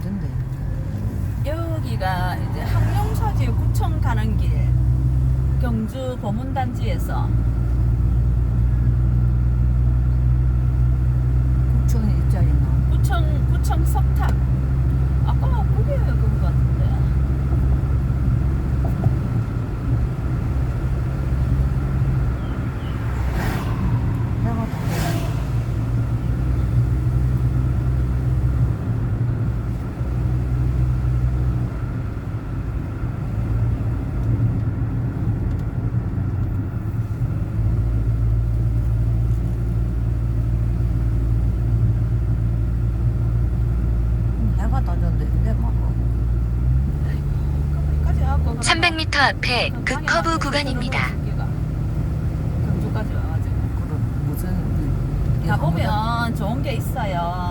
어딘데? 여기가 이제 항룡서지 구청 가는 길 경주 보문단지에서 구청에 입자리나 구청 구청석 300m 앞에 그 극커브 구간입니다. 경주까지 와가지고 그런 무슨 가보면 좋은 게 있어요